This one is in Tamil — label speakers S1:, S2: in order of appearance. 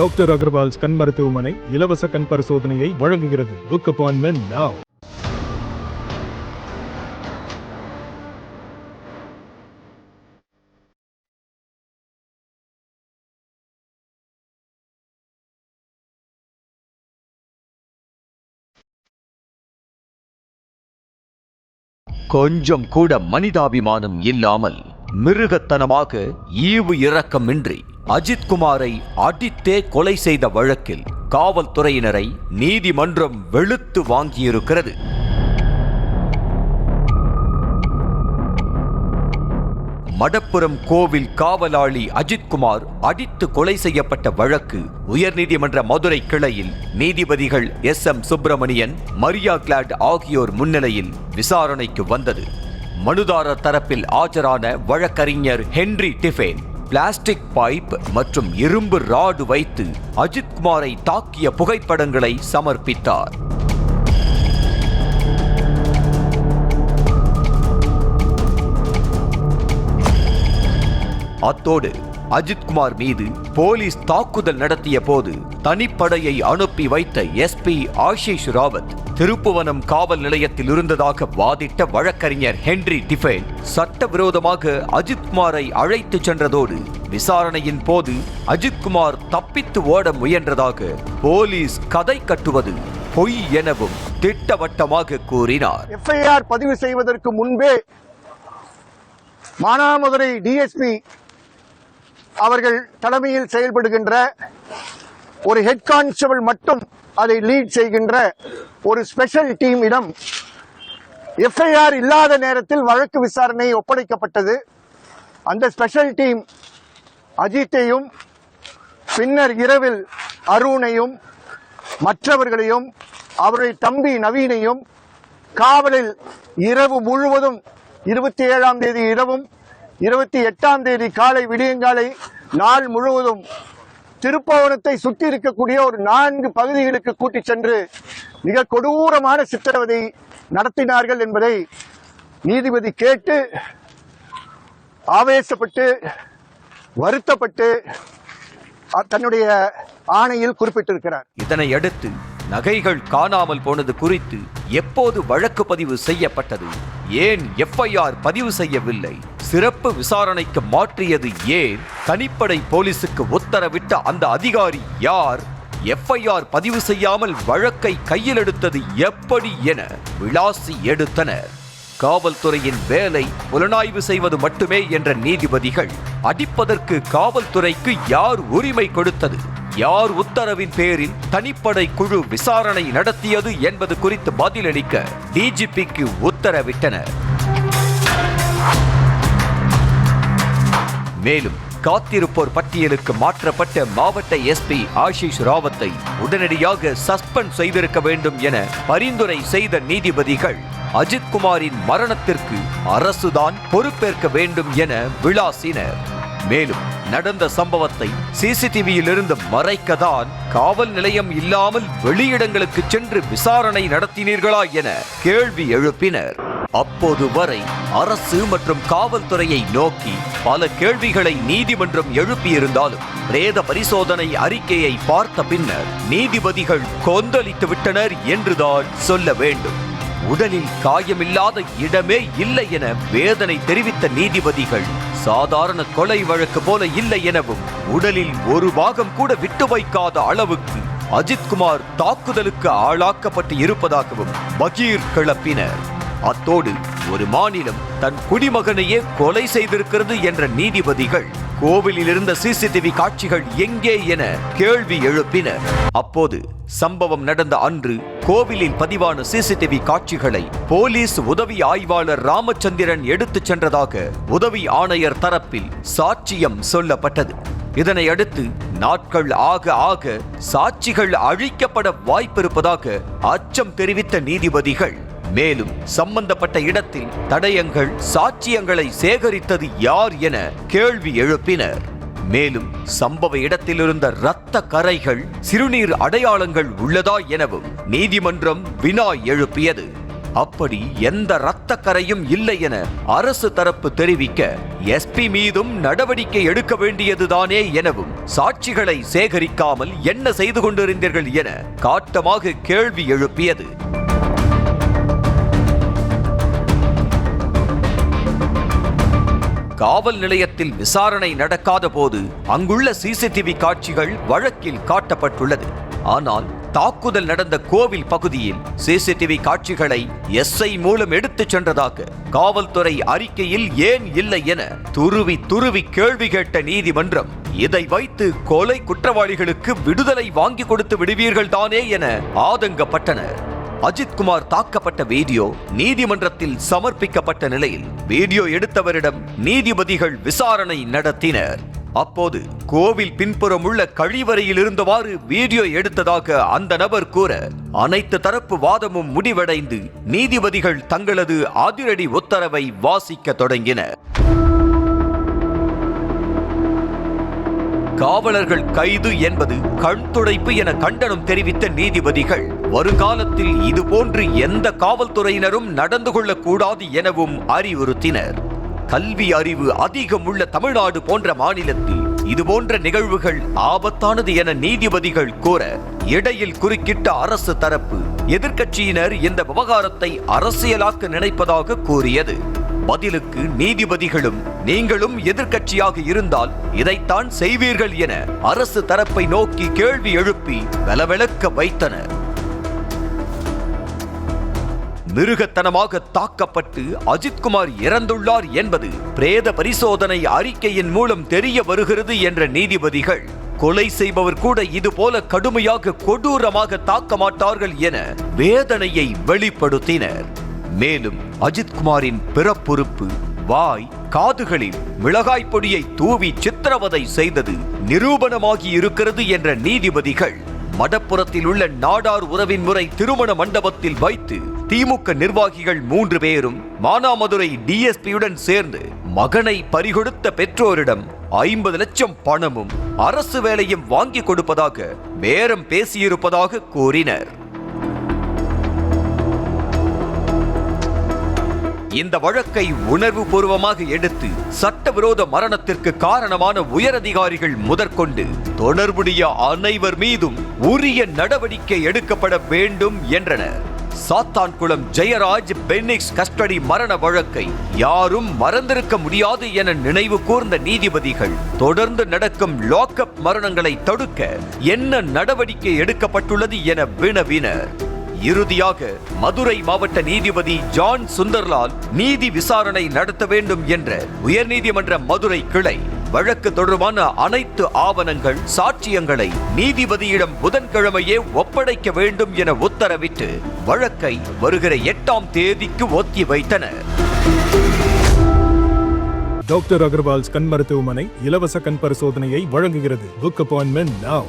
S1: டாக்டர் அகர்வால்ஸ் கண் மருத்துவமனை இலவச கண் பரிசோதனையை வழங்குகிறது. புக் அப்பாயின்மெண்ட் நவ்
S2: கொஞ்சம் கூட மனிதாபிமானம் இல்லாமல் மிருகத்தனமாக ஈவு இரக்கமின்றி அஜித்குமாரை அடித்தே கொலை செய்த வழக்கில் காவல்துறையினரை நீதிமன்றம் வெளுத்து வாங்கியிருக்கிறது. மடப்புரம் கோவில் காவலாளி அஜித்குமார் அடித்து கொலை செய்யப்பட்ட வழக்கு உயர்நீதிமன்ற மதுரை கிளையில் நீதிபதிகள் எஸ் எம் சுப்பிரமணியன் மரியா கிளாட் ஆகியோர் முன்னிலையில் விசாரணைக்கு வந்தது. மனுதாரர் தரப்பில் ஆஜரான வழக்கறிஞர் ஹென்றி டிஃபேன். பிளாஸ்டிக் பைப் மற்றும் இரும்பு ராடு வைத்து அஜித்குமாரை தாக்கிய புகைப்படங்களை சமர்ப்பித்தார். அத்தோடு அஜித்குமார் மீது போலீஸ் தாக்குதல் நடத்திய போது தனிப்படையை அனுப்பி வைத்த எஸ்பி ஆஷிஷ் ராவத் திருப்புவனம் காவல் நிலையத்தில் இருந்ததாக வாதிட்ட வழக்கறிஞர் ஹென்றி டிஃபேன் சட்டவிரோதமாக அஜித்குமாரை அழைத்து சென்றதோடு விசாரணையின் போது அஜித்குமார் தப்பித்து ஓட முயன்றதாக போலீஸ் கதை கட்டுவது பொய் எனவும் திட்டவட்டமாக கூறினார்.
S3: எஃப்ஐஆர் பதிவு செய்வதற்கு முன்பே மானாமதுரை டிஎஸ்பி அவர்கள் தலைமையில் செயல்படுகின்ற ஒரு ஹெட் கான்ஸ்டபிள் மட்டும் அதை லீட் செய்கின்ற ஒரு ஸ்பெஷல் டீமிடம் எஃப்ஐஆர் இல்லாத நேரத்தில் வழக்கு விசாரணை ஒப்படைக்கப்பட்டது. அந்த ஸ்பெஷல் டீம் அஜித்தையும் பின்னர் இரவில் அருணையும் மற்றவர்களையும் அவருடைய தம்பி நவீனையும் காவலில் இரவு முழுவதும் இருபத்தி ஏழாம் தேதி இரவும் இருபத்தி எட்டாம் தேதி காலை விடியங்காலை நாள் முழுவதும் திருப்பவனத்தை சுற்றி இருக்கக்கூடிய ஒரு நான்கு பகுதிகளுக்கு கூட்டிச் சென்று மிக கொடூரமான சித்திரவதை நடத்தினார்கள் என்பதை நீதிபதி கேட்டு ஆவேசப்பட்டு வருத்தப்பட்டு தன்னுடைய ஆணையில் குறிப்பிட்டிருக்கிறார்.
S2: இதனை அடுத்து நகைகள் காணாமல் போனது குறித்து எப்போது வழக்கு பதிவு செய்யப்பட்டது? ஏன் எஃப்ஐஆர் பதிவு செய்யவில்லை? சிறப்பு விசாரணைக்கு மாற்றியது ஏன்? தனிப்படை போலீசுக்கு உத்தரவிட்ட அந்த அதிகாரி யார்? எஃப்ஐஆர் பதிவு செய்யாமல் வழக்கை கையில் எடுத்தது எப்படி என விளாசி எடுத்தனர். காவல்துறையின் வேலை புலனாய்வு செய்வது மட்டுமே என்ற நீதிபதிகள் அடிப்பதற்கு காவல்துறைக்கு யார் உரிமை கொடுத்தது? யார் உத்தரவின் பேரில் தனிப்படை குழு விசாரணை நடத்தியது என்பது குறித்து பதிலளிக்க டிஜிபிக்கு உத்தரவிட்டனர். மேலும் காத்திருப்போர் பட்டியலுக்கு மாற்றப்பட்ட மாவட்ட எஸ்பி ஆஷிஷ் ராவத்தை உடனடியாக சஸ்பெண்ட் செய்திருக்க வேண்டும் என பரிந்துரை செய்த நீதிபதிகள் அஜித்குமாரின் மரணத்திற்கு அரசுதான் பொறுப்பேற்க வேண்டும் என விளாசினர். மேலும் நடந்த சம்பவத்தை சிசிடிவியில் இருந்து மறைக்கதான் காவல் நிலையம் இல்லாமல் வெளியிடங்களுக்கு சென்று விசாரணை நடத்தினீர்களா என கேள்வி எழுப்பினர். அப்போது வரை அரசு மற்றும் காவல்துறையை நோக்கி பல கேள்விகளை நீதிமன்றம் எழுப்பியிருந்தாலும் பிரேத பரிசோதனை அறிக்கையை பார்த்த பின்னர் நீதிபதிகள் கொந்தளித்து விட்டனர் என்றுதான் சொல்ல வேண்டும். உடலில் காயமில்லாத இடமே இல்லை என வேதனை தெரிவித்த நீதிபதிகள் சாதாரண கொலை வழக்கு போல இல்லை எனவும் உடலில் ஒரு பாகம் கூட விட்டு வைக்காத அளவுக்கு அஜித்குமார் தாக்குதலுக்கு ஆளாக்கப்பட்டு இருப்பதாகவும் பகீர் கிளப்பினர். அத்தோடு ஒரு மாநிலம் தன் குடிமகனையே கொலை செய்திருக்கிறது என்ற நீதிபதிகள் கோவிலில் இருந்த சிசிடிவி காட்சிகள் எங்கே என கேள்வி எழுப்பினர். அப்போது சம்பவம் நடந்த அன்று கோவிலில் பதிவான சிசிடிவி காட்சிகளை போலீஸ் உதவி ஆய்வாளர் ராமச்சந்திரன் எடுத்துச் சென்றதாக உதவி ஆணையர் தரப்பில் சாட்சியம் சொல்லப்பட்டது. இதனையடுத்து நாட்கள் ஆக ஆக சாட்சிகள் அழிக்கப்பட வாய்ப்பிருப்பதாக அச்சம் தெரிவித்த நீதிபதிகள் மேலும் சம்பந்தப்பட்ட இடத்தில் தடயங்கள் சாட்சியங்களை சேகரித்தது யார் என கேள்வி எழுப்பினர். மேலும் சம்பவ இடத்திலிருந்த இரத்த கரைகள் சிறுநீர் அடையாளங்கள் உள்ளதா எனவும் நீதிமன்றம் வினா எழுப்பியது. அப்படி எந்த இரத்த கரையும் இல்லை என அரசு தரப்பு தெரிவிக்க எஸ்பி மீதும் நடவடிக்கை எடுக்க வேண்டியதுதானே எனவும் சாட்சிகளை சேகரிக்காமல் என்ன செய்து கொண்டிருந்தீர்கள் என காட்டமாக கேள்வி எழுப்பியது. காவல் நிலையத்தில் விசாரணை நடக்காத போது அங்குள்ள சிசிடிவி காட்சிகள் வழக்கில் காட்டப்பட்டுள்ளது. ஆனால் தாக்குதல் நடந்த கோவில் பகுதியில் சிசிடிவி காட்சிகளை எஸ்ஐ மூலம் எடுத்துச் சென்றதாக காவல்துறை அறிக்கையில் ஏன் இல்லை என துருவி துருவி கேள்வி கேட்ட நீதிமன்றம் இதை வைத்து கொலை குற்றவாளிகளுக்கு விடுதலை வாங்கி கொடுத்து விடுவீர்கள் தானே என ஆதங்கப்பட்டனர். அஜித்குமார் தாக்கப்பட்ட வீடியோ நீதிமன்றத்தில் சமர்ப்பிக்கப்பட்ட நிலையில் வீடியோ எடுத்தவரிடம் நீதிபதிகள் விசாரணை நடத்தினர். அப்போது கோவில் பின்புறம் உள்ள கழிவறையில் இருந்தவாறு வீடியோ எடுத்ததாக அந்த நபர் கூற அனைத்து தரப்பு வாதமும் முடிவடைந்து நீதிபதிகள் தங்களது அதிரடி உத்தரவை வாசிக்க தொடங்கினர். காவலர்கள் கைது என்பது கண் துடைப்பு என கண்டனம் தெரிவித்த நீதிபதிகள் வருங்காலத்தில் இதுபோன்று எந்த காவல்துறையினரும் நடந்து கொள்ளக்கூடாது எனவும் அறிவுறுத்தினர். கல்வி அறிவு அதிகம் உள்ள தமிழ்நாடு போன்ற மாநிலத்தில் இதுபோன்ற நிகழ்வுகள் ஆபத்தானது என நீதிபதிகள் கூற இடையில் குறுக்கிட்ட அரசு தரப்பு எதிர்க்கட்சியினர் இந்த விவகாரத்தை அரசியலாக்க நினைப்பதாக கூறியது. பதிலுக்கு நீதிபதிகளும் நீங்களும் எதிர்க்கட்சியாக இருந்தால் இதைத்தான் செய்வீர்கள் என அரசு தரப்பை நோக்கி கேள்வி எழுப்பி வெலவெளக்க வைத்தனர். மிருகத்தனமாக தாக்கப்பட்டு அஜித்குமார் இறந்துள்ளார் என்பது பிரேத பரிசோதனை அறிக்கையின் மூலம் தெரிய வருகிறது என்ற நீதிபதிகள். கொலை செய்பவர் கூட இது போல கடுமையாக கொடூரமாக தாக்க மாட்டார்கள் என வேதனையை வெளிப்படுத்தினர். மேலும் அஜித்குமாரின் பிறப்புறுப்பு வாய் காதுகளில் மிளகாய் பொடியை தூவி சித்திரவதை செய்தது நிரூபணமாகி இருக்கிறது என்ற நீதிபதிகள். மடப்புறத்தில் உள்ள நாடார் உறவின் முறை திருமண மண்டபத்தில் வைத்து திமுக நிர்வாகிகள் மூன்று பேரும் மானாமதுரை டிஎஸ்பியுடன் சேர்ந்து மகனை பறிகொடுத்த பெற்றோரிடம் ஐம்பது லட்சம் பணமும் அரசு வேலையும் வாங்கி கொடுப்பதாக பேரம் பேசியிருப்பதாக கூறினர். இந்த வழக்கை உணர்வு பூர்வமாக எடுத்து சட்டவிரோத மரணத்திற்கு காரணமான உயரதிகாரிகள் முதற்கொண்டு தொடர்புடைய அனைவர் மீதும் உரிய நடவடிக்கை எடுக்கப்பட வேண்டும் என்றனர். சாத்தான்குளம் ஜெயராஜ் பென்னிக்ஸ் கஸ்டடி மரண வழக்கை யாரும் மறந்திருக்க முடியாது என நினைவு கூர்ந்த நீதிபதிகள். தொடர்ந்து நடக்கும் லாக்அப் மரணங்களை தடுக்க என்ன நடவடிக்கை எடுக்கப்பட்டுள்ளது என வினவினர். இறுதியாக மதுரை மாவட்ட நீதிபதி ஜான் சுந்தர்லால் நீதி விசாரணை நடத்த வேண்டும் என்ற உயர்நீதிமன்ற மதுரை கிளை வழக்கு தொடர்பான அனைத்து ஆவணங்கள் சாட்சியங்களை நீதிபதியிடம் புதன்கிழமையே ஒப்படைக்க வேண்டும் என உத்தரவிட்டு வழக்கை வருகிற எட்டாம் தேதிக்கு ஒத்தி வைத்தனர்.
S1: டாக்டர் அகர்வால்ஸ் கண் மருத்துவமனை இலவச கண் பரிசோதனையை வழங்குகிறது. Book appointment now